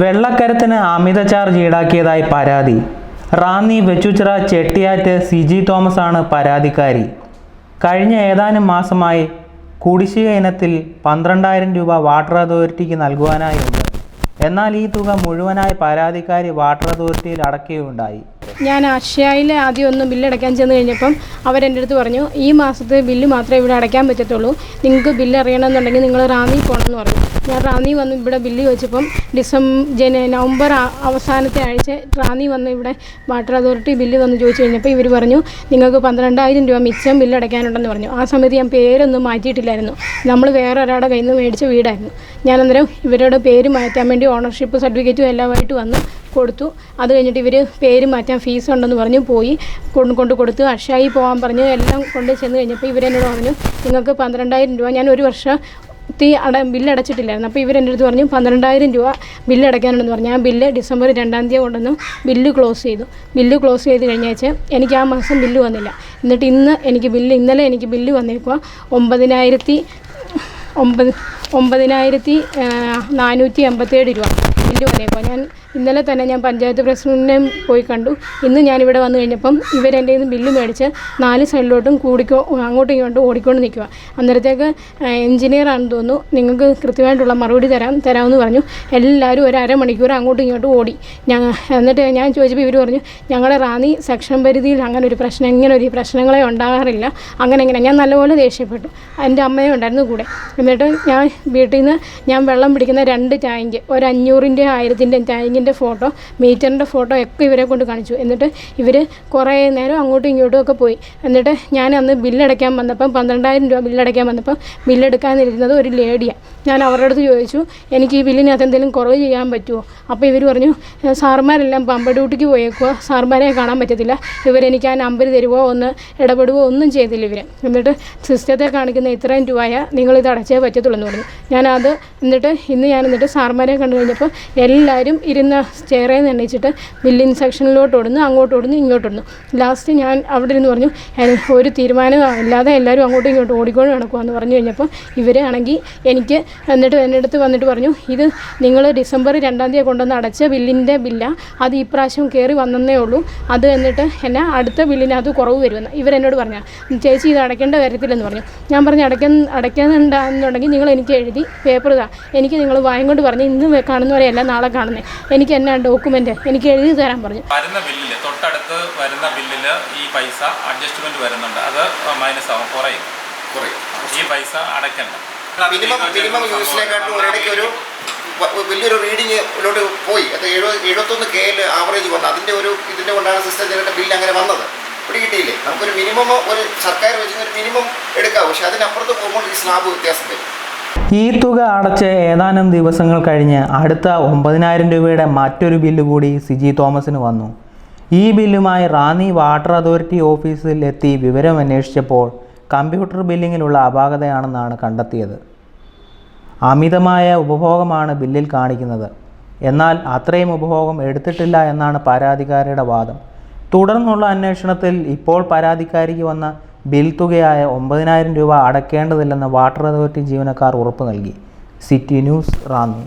വെള്ളക്കരത്തിന് അമിത charge ഈടാക്കിയതായി പരാതി. റാന്നി വെച്ചുച്ചിറ ചെട്ടിയാറ്റ് സിജി തോമസ് ആണ് പരാതിക്കാരി. കഴിഞ്ഞ ഏതാനും മാസമായി കുടിശ്ശിക ഇനത്തിൽ പന്ത്രണ്ടായിരം രൂപ വാട്ടർ അതോറിറ്റിക്ക് നൽകുവാനായുണ്ട്. എന്നാൽ ഈ തുക മുഴുവനായി പരാതിക്കാരി വാട്ടർ അതോറിറ്റിയിൽ അടയ്ക്കുകയുണ്ടായി. ഞാൻ അക്ഷയയിൽ ആദ്യം ഒന്ന് ബില്ല് അടയ്ക്കാൻ ചെന്ന് കഴിഞ്ഞപ്പം അവരെന്റെ അടുത്ത് പറഞ്ഞു ഈ മാസത്തെ ബില്ല് മാത്രമേ ഇവിടെ അടയ്ക്കാൻ പറ്റത്തുള്ളൂ. നിങ്ങൾക്ക് ബില്ല് അറിയണമെന്നുണ്ടെങ്കിൽ നിങ്ങൾ റാന്നി പോകണമെന്ന് പറഞ്ഞു. ഞാൻ റാന്നി വന്ന് ഇവിടെ ബില്ല് വെച്ചപ്പം ഡിസംബർ ജന നവംബർ അവസാനത്തെ ആഴ്ച റാന്നി വന്ന് ഇവിടെ വാട്ടർ അതോറിറ്റി ബില്ല് വന്ന് ചോദിച്ചു കഴിഞ്ഞപ്പോൾ ഇവർ പറഞ്ഞു നിങ്ങൾക്ക് പന്ത്രണ്ടായിരം രൂപ മിച്ചം ബില്ല് അടയ്ക്കാനുണ്ടെന്ന് പറഞ്ഞു. ആ സമയത്ത് ഞാൻ പേരൊന്നും മാറ്റിയിട്ടില്ലായിരുന്നു. നമ്മൾ വേറെ ഒരാളുടെ കയ്യിൽ നിന്ന് മേടിച്ച വീടായിരുന്നു. ഞാൻ അന്നേരം ഇവരുടെ പേര് മാറ്റാൻ വേണ്ടി ഓണർഷിപ്പ് സർട്ടിഫിക്കറ്റും എല്ലാമായിട്ട് വന്ന് കൊടുത്തു. അത് കഴിഞ്ഞിട്ട് ഇവർ പേര് മാറ്റാൻ ഫീസ് ഉണ്ടെന്ന് പറഞ്ഞു പോയി. കൊണ്ട് കൊണ്ട് കൊടുത്തു അക്ഷയായി പോകാൻ പറഞ്ഞു. എല്ലാം കൊണ്ട് ചെന്ന് കഴിഞ്ഞപ്പോൾ ഇവരെന്നോട് പറഞ്ഞു നിങ്ങൾക്ക് പന്ത്രണ്ടായിരം രൂപ ഞാൻ ഒരു വർഷം തീ അട ബില്ല് അടച്ചിട്ടില്ലായിരുന്നു. അപ്പോൾ ഇവരെന്റെ അടുത്ത് പറഞ്ഞു പന്ത്രണ്ടായിരം രൂപ ബില്ല് അടയ്ക്കാനുണ്ടെന്ന് പറഞ്ഞു. ആ ബില്ല് ഡിസംബർ രണ്ടാം തീയതി കൊണ്ടുവന്നു. ബില്ല് ക്ലോസ് ചെയ്തു. ബില്ല് ക്ലോസ് ചെയ്ത് കഴിഞ്ഞാഴ്ച എനിക്ക് ആ മാസം ബില്ല് വന്നില്ല. എന്നിട്ട് ഇന്ന് എനിക്ക് ബില്ല് ഇന്നലെ എനിക്ക് ബില്ല് വന്നേക്കുക ഒമ്പതിനായിരത്തി ഒമ്പത് ഒമ്പതിനായിരത്തി നാനൂറ്റി എൺപത്തേഴ് രൂപ ബില്ല് വന്നേക്കുക ഞാൻ ഇന്നലെ തന്നെ ഞാൻ പഞ്ചായത്ത് പ്രസിഡന്റിനെ പോയി കണ്ടു. ഇന്ന് ഞാനിവിടെ വന്നു കഴിഞ്ഞപ്പം ഇവരെന്റെ നിന്ന് ബില്ല് മേടിച്ച് നാല് സൈഡിലോട്ടും കൂടിക്കോ അങ്ങോട്ടും ഇങ്ങോട്ടും ഓടിക്കൊണ്ട് നിൽക്കുക. അന്നേരത്തേക്ക് എഞ്ചിനീയർ ആണെന്ന് തോന്നുന്നു. നിങ്ങൾക്ക് കൃത്യമായിട്ടുള്ള മറുപടി തരാം തരാമെന്ന് പറഞ്ഞു. എല്ലാവരും ഒരു അരമണിക്കൂർ അങ്ങോട്ടും ഇങ്ങോട്ടും ഓടി. ഞങ്ങൾ എന്നിട്ട് ഞാൻ ചോദിച്ചപ്പോൾ ഇവർ പറഞ്ഞു ഞങ്ങളുടെ റാന്നി സെക്ഷൻ പരിധിയിൽ അങ്ങനെ ഒരു പ്രശ്നം ഇങ്ങനെ ഒരു പ്രശ്നങ്ങളെ ഉണ്ടാകാറില്ല. അങ്ങനെ ഇങ്ങനെ. ഞാൻ നല്ലപോലെ ദേഷ്യപ്പെട്ടു. എന്റെ അമ്മയും ഉണ്ടായിരുന്നു കൂടെ. എന്നിട്ട് ഞാൻ വീട്ടിൽ നിന്ന് ഞാൻ വെള്ളം പിടിക്കുന്ന രണ്ട് ടാങ്ക് ഒരു അഞ്ഞൂറിന്റെ ആയിരത്തിന്റെ ടാങ്കിന്റെ ഫോട്ടോ മീറ്ററിന്റെ ഫോട്ടോ ഒക്കെ ഇവരെ കൊണ്ട് കാണിച്ചു. എന്നിട്ട് ഇവർ കുറേ നേരം അങ്ങോട്ടും ഇങ്ങോട്ടും ഒക്കെ പോയി. എന്നിട്ട് ഞാൻ അന്ന് ബില്ലടയ്ക്കാൻ വന്നപ്പം പന്ത്രണ്ടായിരം രൂപ ബില്ലടയ്ക്കാൻ വന്നപ്പം ബില്ലെടുക്കാനിരുന്നത് ഒരു ലേഡിയാണ് ഞാൻ അവരുടെ അടുത്ത് ചോദിച്ചു എനിക്ക് ഈ ബില്ലിനകത്ത് എന്തെങ്കിലും കുറവ് ചെയ്യാൻ പറ്റുമോ അപ്പോൾ ഇവർ പറഞ്ഞു സാർമാരെല്ലാം പമ്പ ഡ്യൂട്ടിക്ക് പോയേക്കുക സാറുമാരെ കാണാൻ പറ്റത്തില്ല. ഇവരെനിക്ക് ആ നമ്പർ തരുവോ ഒന്ന് ഇടപെടുവോ ഒന്നും ചെയ്തില്ല ഇവർ എന്നിട്ട് സിസ്റ്റത്തെ കാണിക്കുന്ന ഇത്രയും രൂപയാ. നിങ്ങളിത് അടച്ചേ പറ്റത്തുള്ളൂ എന്ന് പറഞ്ഞു. ഞാനത് എന്നിട്ട് ഇന്ന് ഞാൻ എന്നിട്ട് സാറുമാരെ കണ്ടു കഴിഞ്ഞപ്പോൾ എല്ലാവരും ഇരുന്ന ചെയറിൽ നിന്ന് എണ്ണീച്ചിട്ട് ബില്ലിംഗ് സെക്ഷനിലോട്ട് ഓടുന്നു അങ്ങോട്ട് ഓടുന്നു ഇങ്ങോട്ട് ഓടുന്നു. ലാസ്റ്റ് ഞാൻ അവിടെ ഇരുന്ന് പറഞ്ഞു ഒരു തീരുമാനം ഇല്ലാതെ എല്ലാവരും അങ്ങോട്ടും ഇങ്ങോട്ടും ഓടിക്കൊണ്ട് നടക്കുമെന്ന് പറഞ്ഞു കഴിഞ്ഞപ്പോൾ ഇവരാണെങ്കിൽ എനിക്ക് എന്നിട്ട് എന്റെ അടുത്ത് വന്നിട്ട് പറഞ്ഞു ഇത് നിങ്ങൾ ഡിസംബർ രണ്ടാം തീയതി കൊണ്ടുവന്ന് അടച്ച ബില്ലിന്റെ ബില്ലാണ് അത് ഇപ്രാവശ്യം പ്രാവശ്യം കയറി വന്നേ ഉള്ളൂ. അത് എന്നിട്ട് എന്നെ അടുത്ത ബില്ലിനകത്ത് കുറവ് വരുമെന്ന്. ഇവരെന്നോട് പറഞ്ഞു ചേച്ചി ഇത് അടയ്ക്കേണ്ട വരത്തില്ലെന്ന് പറഞ്ഞു. ഞാൻ പറഞ്ഞു അടയ്ക്കാൻ അടയ്ക്കുന്നുണ്ടെന്നുണ്ടെങ്കിൽ നിങ്ങൾ എനിക്ക് എഴുതി പേപ്പർ ഇതാ. എനിക്ക് നിങ്ങൾ വായം കൊണ്ട് പറഞ്ഞ് ഇന്ന് കാണുന്നവരെയല്ല നാളെ കാണുന്നത് എനിക്ക് എന്നാ ഡോക്യുമെന്റ് എനിക്ക് എഴുതി തരാൻ പറഞ്ഞു. വരുന്ന ബില്ലിൽ തൊട്ടടുത്ത് വരുന്ന ബില്ലിൽ ഈ പൈസ അഡ്ജസ്റ്റ്മെന്റ് വരുന്നുണ്ട്. അത് മൈനസ് ആവും കുറയും. കുറയും. ഈ പൈസ അടയ്ക്കണ്ട. മിനിമം മിനിമം യൂസിനെക്കാട്ടും ഒരിടയ്ക്ക് ഒരു വലിയൊരു റീഡിങ്ങിലോട്ട് പോയി. അത് എഴുപത് എഴുപത്തൊന്ന് കെ എൽ ആവറേജ് വന്നു. അതിന്റെ ഒരു ഇതിന്റെ കൊണ്ടാണ് സിസ്റ്റം ചെയ്തിട്ട് ബില്ല് അങ്ങനെ വന്നത്. ഇവിടെ കിട്ടിയില്ലേ? നമുക്കൊരു മിനിമം ഒരു സർക്കാർ വെച്ച് ഒരു മിനിമം എടുക്കാം പക്ഷേ അതിനപ്പുറത്ത് പോകുമ്പോൾ ഈ സ്ലാബ് വ്യത്യാസം വരും. ഈ തുക അടച്ച് ഏതാനും ദിവസങ്ങൾ കഴിഞ്ഞ് അടുത്ത ഒമ്പതിനായിരം രൂപയുടെ മറ്റൊരു ബില്ല് കൂടി സിജി തോമസിന് വന്നു. ഈ ബില്ലുമായി റാന്നി വാട്ടർ അതോറിറ്റി ഓഫീസിൽ എത്തി വിവരം അന്വേഷിച്ചപ്പോൾ കമ്പ്യൂട്ടർ ബില്ലിങ്ങിലുള്ള അപാകതയാണെന്നാണ് കണ്ടെത്തിയത്. അമിതമായ ഉപഭോഗമാണ് ബില്ലിൽ കാണിക്കുന്നത്. എന്നാൽ അത്രയും ഉപഭോഗം എടുത്തിട്ടില്ല എന്നാണ് പരാതിക്കാരിയുടെ വാദം. തുടർന്നുള്ള അന്വേഷണത്തിൽ ഇപ്പോൾ പരാതിക്കാരിക്ക് വന്ന ബിൽ തുകയായ ഒമ്പതിനായിരം രൂപ അടയ്ക്കേണ്ടതില്ലെന്ന് വാട്ടർ അതോറിറ്റി ജീവനക്കാർ ഉറപ്പ് നൽകി. City news Ranni.